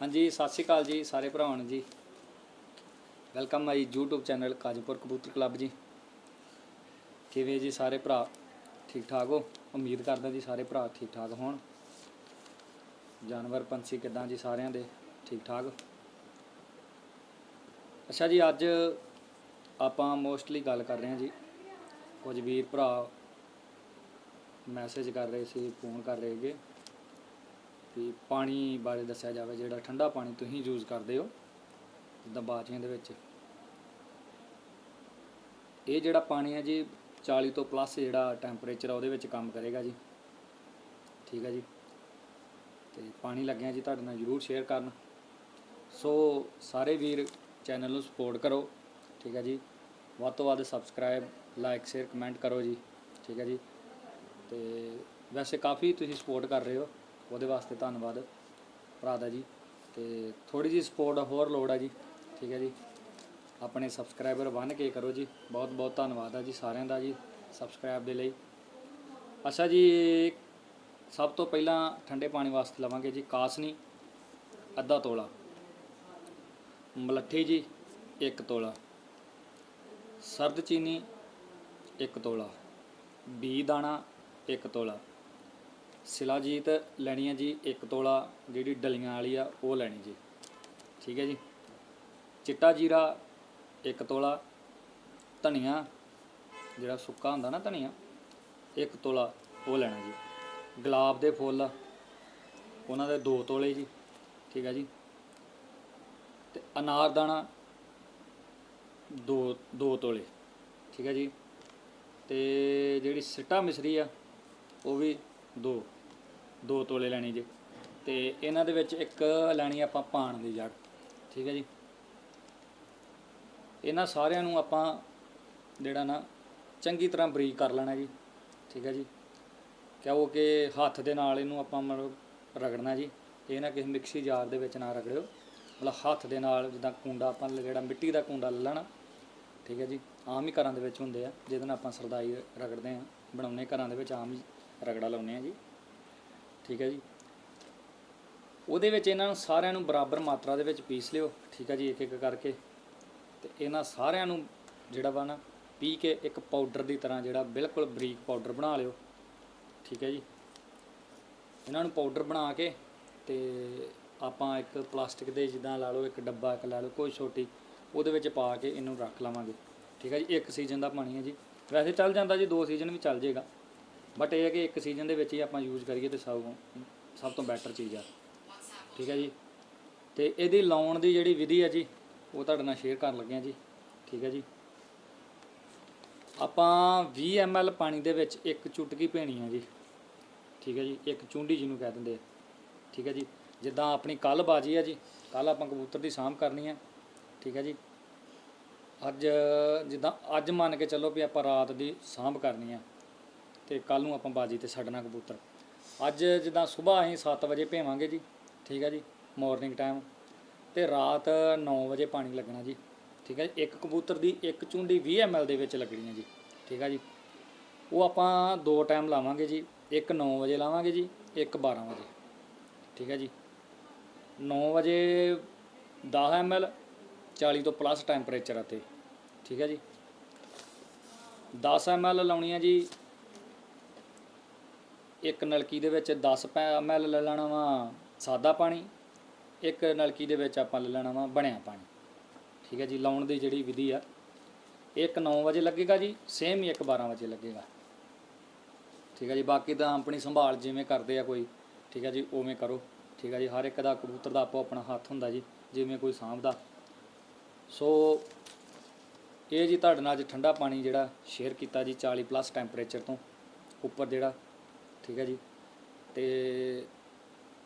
ਹਾਂਜੀ, ਸਤਿ ਸ਼੍ਰੀ ਅਕਾਲ ਜੀ, ਸਾਰੇ ਭਰਾਵਾਂ ਨੂੰ ਜੀ। Welcome my YouTube channel Kajpur ਕਬੂਤਰ ਕਲੱਬ ਜੀ। ਕਿਵੇਂ ਜੀ ਸਾਰੇ ਭਰਾ? ਠੀਕ ਠਾਕ ਹੋ? ਉਮੀਦ ਕਰਦਾ ਜੀ ਸਾਰੇ ਭਰਾ ਠੀਕ ਠਾਕ ਹੋਣ। ਜਾਨਵਰ, ਪੰਛੀ ਕਿਦਾਂ ਜੀ ਸਾਰਿਆਂ ਦੇ? ਠੀਕ ਠਾਕ? ਅੱਛਾ ਜੀ, ਅੱਜ ਆਪਾਂ ਮੋਸਟਲੀ ਗੱਲ ਕਰ ਰਹੇ ਹਾਂ ਜੀ। ਕੁਝ ਵੀਰ ਭਰਾ ਮੈਸੇਜ ਕਰ ਰਹੇ ਸੀ, ਫੋਨ ਕਰ ਰਹੇ ਹੈਗੇ ਵੀ ਪਾਣੀ ਬਾਰੇ ਦੱਸਿਆ ਜਾਵੇ, ਜਿਹੜਾ ਠੰਡਾ ਪਾਣੀ ਤੁਸੀਂ ਯੂਜ਼ ਕਰਦੇ ਹੋ ਜਿੱਦਾਂ ਬਾਚੀਆਂ ਦੇ ਵਿੱਚ। ਇਹ ਜਿਹੜਾ ਪਾਣੀ ਹੈ ਜੀ 40 ਤੋਂ ਪਲੱਸ ਜਿਹੜਾ ਟੈਂਪਰੇਚਰ ਆ ਉਹਦੇ ਵਿੱਚ ਕੰਮ ਕਰੇਗਾ ਜੀ। ਠੀਕ ਹੈ ਜੀ? ਤੇ ਪਾਣੀ ਲੱਗਿਆ ਜੀ ਤੁਹਾਡੇ ਨਾਲ ਜਰੂਰ ਸ਼ੇਅਰ ਕਰਨ। ਸੋ ਸਾਰੇ ਵੀਰ ਚੈਨਲ ਨੂੰ ਸਪੋਰਟ ਕਰੋ। ਠੀਕ ਹੈ ਜੀ? ਵੱਧ ਤੋਂ ਵੱਧ ਸਬਸਕ੍ਰਾਈਬ ਲਾਈਕ ਸ਼ੇਅਰ ਕਮੈਂਟ ਕਰੋ ਜੀ। ਠੀਕ ਹੈ ਜੀ? ਤੇ ਵੈਸੇ ਕਾਫੀ ਤੁਸੀਂ ਸਪੋਰਟ ਕਰ ਰਹੇ ਹੋ। ਉਹਦੇ ਵਾਸਤੇ ਧੰਨਵਾਦ ਭਰਾ ਦਾ ਜੀ ਤੇ ਥੋੜੀ ਜੀ ਸਪੋਰਟ ਹੋਰ ਲੋੜ ਆ ਜੀ, ਠੀਕ ਹੈ ਜੀ। ਆਪਣੇ ਸਬਸਕ੍ਰਾਈਬਰ ਬਣ ਕੇ ਕਰੋ ਜੀ, ਬਹੁਤ ਬਹੁਤ ਧੰਨਵਾਦ ਆ ਜੀ ਸਾਰਿਆਂ ਦਾ ਜੀ ਸਬਸਕ੍ਰਾਈਬ ਦੇ ਲਈ। ਅੱਛਾ ਜੀ, ਸਭ ਤੋਂ ਪਹਿਲਾਂ ਠੰਡੇ ਪਾਣੀ ਵਾਸਤੇ ਲਵਾਂਗੇ ਜੀ ਕਾਸਨੀ, ਅੱਧਾ ਤੋਲਾ। ਮਲੱਠੀ ਜੀ 1 ਤੋਲਾ। ਸਰਦ ਚੀਨੀ 1 ਤੋਲਾ। ਬੀ ਦਾਣਾ 1 ਤੋਲਾ। ਸਿਲਾਜੀਤ ਲੈਣੀ ਹੈ ਜੀ ਇੱਕ ਤੋਲਾ, ਜਿਹੜੀ ਡਲੀਆਂ ਵਾਲੀ ਆ, ਉਹ ਲੈਣੀ ਜੀ। ਠੀਕ ਹੈ ਜੀ? ਚਿੱਟਾ ਜੀਰਾ ਇੱਕ ਤੋਲਾ, ਧਨੀਆ, ਜਿਹੜਾ ਸੁੱਕਾ ਹੁੰਦਾ ਨਾ ਧਨੀਆ, ਇੱਕ ਤੋਲਾ, ਉਹ ਲੈਣਾ ਜੀ। ਗੁਲਾਬ ਦੇ ਫੁੱਲ, ਉਹਨਾਂ ਦੇ 2 ਤੋਲੇ ਜੀ। ਠੀਕ ਹੈ ਜੀ? ਤੇ ਅਨਾਰ ਦਾਣਾ 2 2 ਤੋਲੇ। ਠੀਕ ਹੈ ਜੀ? ਤੇ ਜਿਹੜੀ ਸਿੱਟਾ ਮਿਸਰੀ ਆ, ਉਹ ਵੀ 2 ਦੋ ਤੋਲੇ ਲੈਣੀ ਜੀ। ਤੇ ਇਹਨਾਂ ਦੇ ਵਿੱਚ ਇੱਕ ਲੈਣੀ ਆਪਾਂ ਪਾਣ ਦੀ ਜੜ, ਠੀਕ ਹੈ ਜੀ। ਇਹਨਾਂ ਸਾਰਿਆਂ ਨੂੰ ਆਪਾਂ ਜਿਹੜਾ ਨਾ ਚੰਗੀ ਤਰ੍ਹਾਂ ਬਰੀਕ ਕਰ ਲੈਣਾ ਜੀ, ਠੀਕ ਹੈ ਜੀ। ਕਿਉਂਕਿ ਹੱਥ ਦੇ ਨਾਲ ਇਹਨੂੰ ਆਪਾਂ ਮਤਲਬ ਰਗੜਨਾ ਜੀ ਇਹ ਨਾ ਕਿਸੇ ਮਿਕਸੀ ਜਾਰ ਦੇ ਵਿੱਚ ਨਾ ਰਗੜਿਓ। ਮਤਲਬ ਹੱਥ ਦੇ ਨਾਲ ਜਿੱਦਾਂ ਕੁੰਡਾ ਆਪਾਂ ਜਿਹੜਾ ਮਿੱਟੀ ਦਾ ਕੁੰਡਾ ਲੈ ਲੈਣਾ, ਠੀਕ ਹੈ ਜੀ। ਆਮ ਹੀ ਘਰਾਂ ਦੇ ਵਿੱਚ ਹੁੰਦੇ ਆ, ਜਿਹਦੇ ਨਾਲ ਆਪਾਂ ਸਰਦਾਈ ਰਗੜਦੇ ਆ ਬਣਾਉਨੇ ਘਰਾਂ ਦੇ ਵਿੱਚ ਆਮ ਹੀ ਰਗੜਾ ਲਾਉਨੇ ਆ ਜੀ। ਠੀਕ ਹੈ ਜੀ। ਉਹਦੇ ਵਿੱਚ ਇਹਨਾਂ ਨੂੰ ਸਾਰਿਆਂ ਨੂੰ ਬਰਾਬਰ ਮਾਤਰਾ ਦੇ ਵਿੱਚ ਪੀਸ ਲਿਓ, ਠੀਕ ਹੈ ਜੀ ਇੱਕ ਇੱਕ ਕਰਕੇ। ਤੇ ਇਹਨਾਂ ਸਾਰਿਆਂ ਨੂੰ ਜਿਹੜਾ ਵਾ ਨਾ, ਪੀ ਕੇ ਇੱਕ ਪਾਊਡਰ ਦੀ ਤਰ੍ਹਾਂ ਜਿਹੜਾ ਬਿਲਕੁਲ ਬਰੀਕ ਪਾਊਡਰ ਬਣਾ ਲਿਓ, ਠੀਕ ਹੈ ਜੀ। ਇਹਨਾਂ ਨੂੰ ਪਾਊਡਰ ਬਣਾ ਕੇ ਤੇ ਆਪਾਂ ਇੱਕ ਪਲਾਸਟਿਕ ਦੇ ਜਿੱਦਾਂ ਲਾ ਲਓ, ਇੱਕ ਡੱਬਾ ਇੱਕ ਲਾ ਲਓ, ਕੋਈ ਛੋਟੀ, ਉਹਦੇ ਵਿੱਚ ਪਾ ਕੇ ਇਹਨੂੰ ਰੱਖ ਲਵਾਂਗੇ, ਠੀਕ ਹੈ ਜੀ। ਇੱਕ ਸੀਜ਼ਨ ਦਾ ਪਾਣੀ ਹੈ ਜੀ। ਵੈਸੇ ਚੱਲ ਜਾਂਦਾ ਜੀ, ਦੋ ਸੀਜ਼ਨ ਵੀ ਚੱਲ ਜਾਏਗਾ। ਬਟ ਇਹ ਹੈ ਕਿ ਇੱਕ ਸੀਜ਼ਨ ਦੇ ਵਿੱਚ ਹੀ ਆਪਾਂ ਯੂਜ਼ ਕਰੀਏ ਤੇ ਸਭ ਸਭ ਤੋਂ ਬੈਟਰ ਚੀਜ਼ ਆ। ਠੀਕ ਹੈ ਜੀ? ਤੇ ਇਹਦੀ ਲਾਉਣ ਦੀ ਜਿਹੜੀ ਵਿਧੀ ਹੈ ਜੀ, ਉਹ ਤੁਹਾਡੇ ਨਾਲ ਸ਼ੇਅਰ ਕਰਨ ਲੱਗੇ ਆ ਜੀ। ਠੀਕ ਹੈ ਜੀ? ਆਪਾਂ 20 ml ਪਾਣੀ ਦੇ ਵਿੱਚ ਇੱਕ ਚੁਟਕੀ ਭੇਣੀ ਆ ਜੀ। ਠੀਕ ਹੈ ਜੀ? ਇੱਕ ਚੁੰਡੀ ਜਿਹਨੂੰ ਕਹਿ ਦਿੰਦੇ ਆ। ਠੀਕ ਹੈ ਜੀ? ਜਿੱਦਾਂ ਆਪਣੀ ਕੱਲ ਬਾਜੀ ਆ ਜੀ ਕੱਲ ਆਪਾਂ ਕਬੂਤਰ ਦੀ ਸਾਂਭ ਕਰਨੀ ਆ। ਠੀਕ ਹੈ ਜੀ? ਅੱਜ ਜਿੱਦਾਂ ਅੱਜ ਮੰਨ ਕੇ ਚੱਲੋ ਵੀ ਆਪਾਂ ਰਾਤ ਦੀ ਸਾਂਭ ਕਰਨੀ ਆ। ਤੇ ਕੱਲ ਨੂੰ ਆਪਾਂ ਬਾਜੀ ਤੇ ਛੱਡਣਾ ਕਬੂਤਰ। ਅੱਜ ਜਿੱਦਾਂ ਸਵੇਰ ਅਸੀਂ 7 ਵਜੇ ਭੇਵਾਂਗੇ ਜੀ, ਠੀਕ ਹੈ ਜੀ ਮਾਰਨਿੰਗ ਟਾਈਮ ਤੇ ਰਾਤ 9 ਵਜੇ ਪਾਣੀ ਲੱਗਣਾ ਜੀ, ਠੀਕ ਹੈ ਜੀ। ਇੱਕ ਕਬੂਤਰ ਦੀ ਇੱਕ ਚੁੰਡੀ 20 ml ਦੇ ਵਿੱਚ ਲੱਗਣੀ ਹੈ ਜੀ, ਠੀਕ ਹੈ ਜੀ। ਉਹ ਆਪਾਂ ਦੋ ਟਾਈਮ ਲਾਵਾਂਗੇ ਜੀ, ਇੱਕ 9 ਵਜੇ ਲਾਵਾਂਗੇ ਜੀ, ਇੱਕ 12 ਵਜੇ, ਠੀਕ ਹੈ ਜੀ। 9 ਵਜੇ 10 ml 40 ਤੋਂ ਪਲੱਸ ਟੈਂਪਰੇਚਰ ਅਤੇ ਠੀਕ ਹੈ ਜੀ। 10 ml ਲਾਉਣੀ ਹੈ ਜੀ ਇੱਕ ਨਲਕੀ ਦੇ ਵਿੱਚ 10 ml ਲੈ ਲੈਣਾ ਵਾ ਸਾਦਾ ਪਾਣੀ, ਇੱਕ ਨਲਕੀ ਦੇ ਵਿੱਚ ਆਪਾਂ ਲੈ ਲੈਣਾ ਵਾ ਬਣਿਆ ਪਾਣੀ। ਠੀਕ ਹੈ ਜੀ, ਲਾਉਣ ਦੀ ਜਿਹੜੀ ਵਿਧੀ ਆ, ਇੱਕ 9 ਵਜੇ ਲੱਗੇਗਾ ਜੀ ਸੇਮ ਹੀ ਇੱਕ 12 ਵਜੇ ਲੱਗੇਗਾ। ਠੀਕ ਹੈ ਜੀ, ਬਾਕੀ ਤਾਂ ਆਪਣੀ ਸੰਭਾਲ ਜਿਵੇਂ ਕਰਦੇ ਆ ਕੋਈ, ਠੀਕ ਹੈ ਜੀ, ਉਵੇਂ ਕਰੋ। ਠੀਕ ਹੈ ਜੀ, ਹਰ ਇੱਕ ਦਾ ਕਬੂਤਰ ਦਾ ਆਪੋ ਆਪਣਾ ਹੱਥ ਹੁੰਦਾ ਜੀ, ਜਿਵੇਂ ਕੋਈ ਸਾਂਭਦਾ। ਸੋ ਇਹ ਜੀ ਤੁਹਾਡੇ ਨਾਲ ਅੱਜ ਠੰਡਾ ਪਾਣੀ ਜਿਹੜਾ ਸ਼ੇਅਰ ਕੀਤਾ ਜੀ 40 ਪਲੱਸ ਟੈਂਪਰੇਚਰ ਤੋਂ ਉੱਪਰ ਜਿਹੜਾ ਠੀਕ ਹੈ ਜੀ। ਤੇ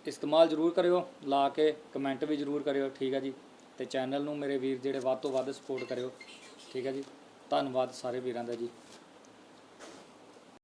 ਇਸਤੇਮਾਲ ਜ਼ਰੂਰ ਕਰਿਓ, ਲਾ ਕੇ ਕਮੈਂਟ ਵੀ ਜ਼ਰੂਰ ਕਰਿਓ, ਠੀਕ ਹੈ ਜੀ। ਤੇ ਚੈਨਲ ਨੂੰ ਮੇਰੇ ਵੀਰ ਜਿਹੜੇ ਵੱਧ ਤੋਂ ਵੱਧ ਸਪੋਰਟ ਕਰਿਓ, ਠੀਕ ਹੈ ਜੀ। ਧੰਨਵਾਦ ਸਾਰੇ ਵੀਰਾਂ ਦਾ ਜੀ।